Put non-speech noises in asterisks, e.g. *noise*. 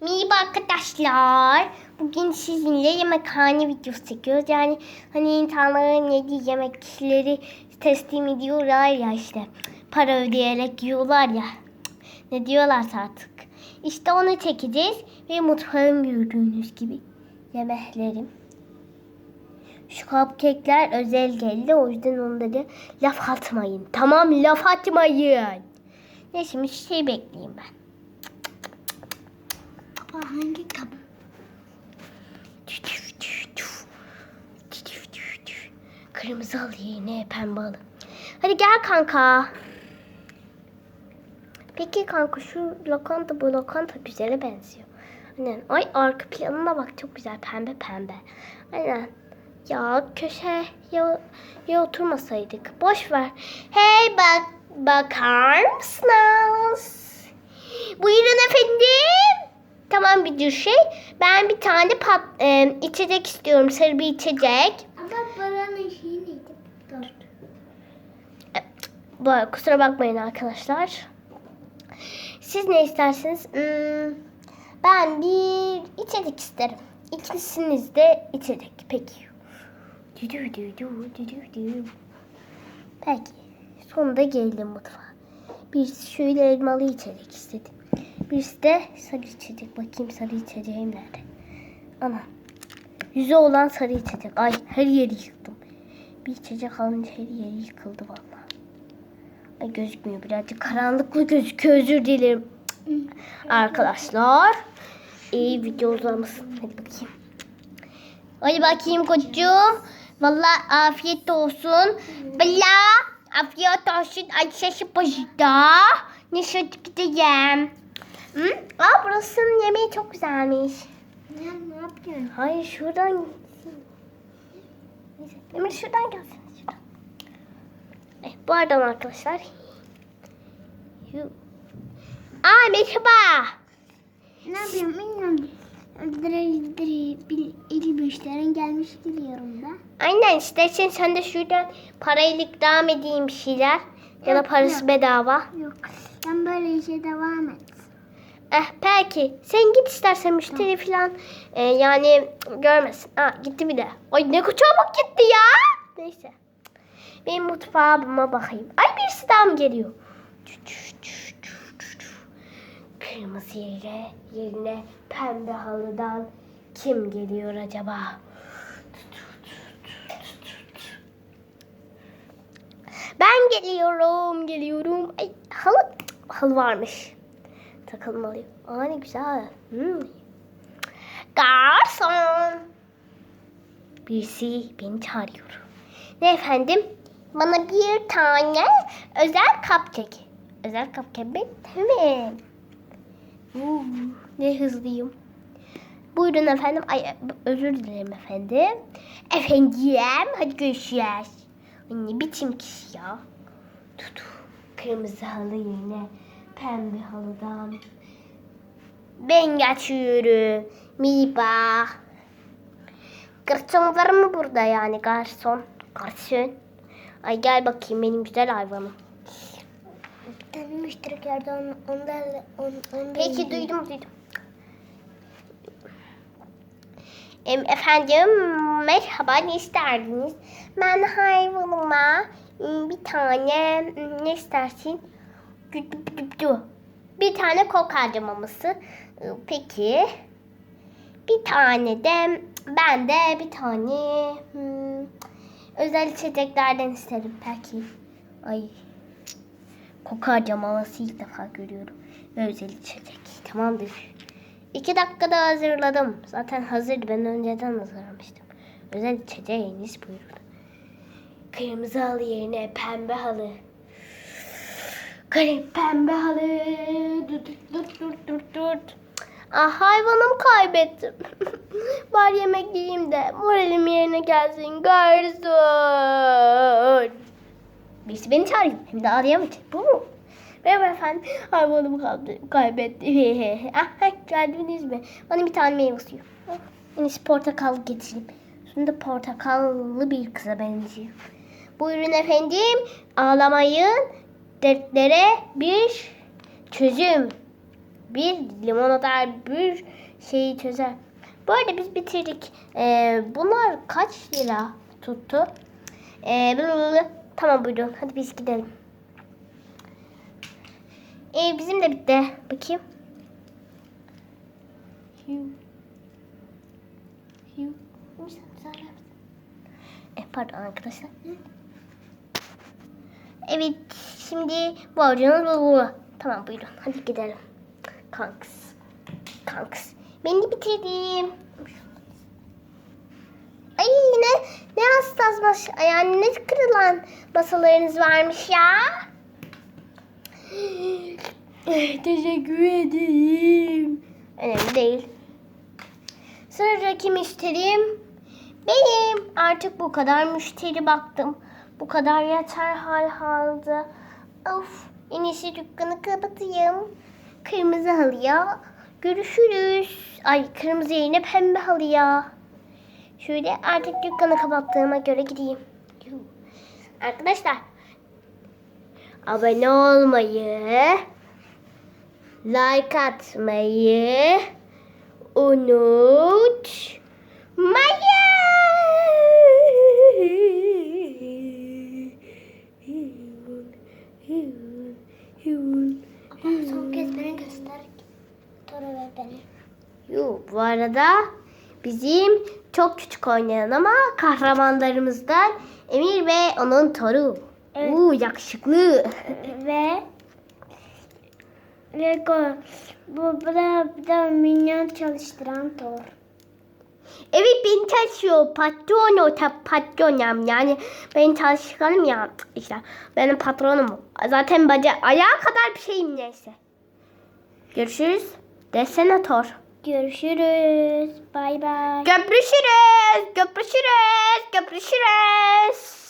Merhaba arkadaşlar. Bugün sizinle yemekhane videosu çekiyoruz. Yani hani insanların yediği yemekleri teslim ediyorlar ya işte. Para ödeyerek yiyorlar ya. Ne diyorlarsa artık. İşte onu çekeceğiz. Ve mutfağım gördüğünüz gibi. Yemeklerim. Şu cupcake'ler özel geldi. O yüzden onları laf atmayın. Tamam laf atmayın. Ne şimdi şey bekleyeyim ben. Hangi kap? Kırmızı al yine pembe al. Hadi gel kanka. Peki kanka şu lokanta bu lokanta güzele benziyor. Aynen. Ay arka planına bak çok güzel pembe pembe. Aynen. Ya köşe ya, ya oturmasaydık. Boş ver. Hey bak bakar mısınız? Buyurun efendim. Tamam bir şey. Ben bir tane pat, e, içecek istiyorum. Sarı bir içecek. Ama paranın şeyi neydi? Dur. Kusura bakmayın arkadaşlar. Siz ne istersiniz? Hmm, ben bir içecek isterim. İkisiniz de içecek. Peki. Dü dü dü dü dü dü dü. Peki. Sonunda geldim mutfağa. Birisi şöyle elmalı içecek istedim. Birisi de sarı içecek. Bakayım sarı içeceğim nerede? Ana. Yüzü olan sarı içecek. Ay her yeri yıktım. Bir içecek alınca her yeri yıkıldı vallahi. Ay gözükmüyor birazcık karanlıklı gözüküyor özür dilerim. Arkadaşlar. iyi video uzamasın. Hadi bakayım. Hadi bakayım kocuğum. Vallahi afiyet olsun. Bala afiyet olsun. Ayşe başında. Ne şöyle gideceğim. Hı? Aa burasının yemeği çok güzelmiş. Ya ne yapıyorsun? Hayır şuradan Emir şuradan gelsin. Şuradan. Eh, bu arada arkadaşlar. Aa merhaba. Ne yapıyorum bilmiyorum. Dire dire bil 55'lerin gelmiş geliyorum da. Aynen istersen sen de şuradan parayla ikram edeyim bir şeyler. Ya da parası yok. bedava. Yok. Sen böyle işe devam et. Eh peki. Sen git istersen müşteri falan e, yani görmesin. Aa gitti bir de. Ay ne çabuk gitti ya. Neyse. Benim mutfağıma bakayım. Ay birisi daha mı geliyor? Kırmızı yere yerine pembe halıdan kim geliyor acaba? Ben geliyorum, geliyorum. Ay halı, halı varmış takılmalıyım. Aa ne güzel. Hmm. Garson. Birisi beni çağırıyor. Ne efendim? Bana bir tane özel cupcake. Özel cupcake mi? Tamam. Ne hızlıyım. Buyurun efendim. Ay özür dilerim efendim. Efendim hadi görüşürüz. Ay, Ne biçim kişi ya. Tutu. Kırmızı halı yerine pembe halıdan. Ben geçiyorum. Merhaba. Garson var mı burada yani garson? Garson. Ay gel bakayım benim güzel hayvanım. Bir tane müşteri geldi onu, onlarla on, onu Peki duydum duydum. Em, efendim merhaba ne isterdiniz? Ben hayvanıma bir tane ne istersin? Dü. Bir tane kok harcamaması. Peki. Bir tane de ben de bir tane hmm, özel içeceklerden isterim peki. Ay Koku harcamaması ilk defa görüyorum. Özel içecek. Tamamdır. İki dakikada hazırladım. Zaten hazırdı. Ben önceden hazırlamıştım. Özel içeceğiniz buyurun. Kırmızı halı yerine pembe halı. Kare pembe halı. Dur dur dur dur dur. Ah hayvanımı kaybettim. *laughs* Bari yemek yiyeyim de moralim yerine gelsin. Garson. Birisi beni çağırıyor. Hem de ağlayamayacak. Bu mu? Merhaba efendim. Hayvanımı kaldı, kaybettim. *laughs* ah, ah, geldiniz mi? Bana bir tane meyve suyu. Ah, En iyisi portakal getireyim. Şimdi portakallı bir kıza benziyor. Buyurun efendim. Ağlamayın. Dertlere bir çözüm. bir limonata bir şeyi çözer. Bu arada biz bitirdik. Ee, bunlar kaç lira tuttu? Ee, tamam buyurun. Hadi biz gidelim. Ee, bizim de bitti. Bakayım. E, pardon arkadaşlar. Evet, şimdi bu avcunuz bu. Tamam buyurun. Hadi gidelim. Kanks. Kanks. Ben de bitirdim. Ay ne ne hassas baş yani ne kırılan masalarınız varmış ya. *gasps* Teşekkür ederim. Önemli değil. Sıradaki müşterim benim. Artık bu kadar müşteri baktım. Bu kadar yeter hal halde. Of en iyisi dükkanı kapatayım. Kırmızı halıya görüşürüz. Ay kırmızı yerine pembe halıya. Şöyle artık dükkanı kapattığıma göre gideyim. Arkadaşlar abone olmayı, like atmayı unutmayın. Tora ver beni. Yo, bu arada bizim çok küçük oynayan ama kahramanlarımızdan Emir ve onun toru. Evet. Uuu yakışıklı. Ve Lego bu, bu da, bu da minyon çalıştıran Thor. Evet ben çalışıyor. Patron o ta patronum. Yani ben çalışkanım ya. İşte benim patronum. Zaten baca ayağa kadar bir şeyim neyse. Görüşürüz. Desene Thor. Görüşürüz. Bay bay. Görüşürüz. Görüşürüz. Görüşürüz.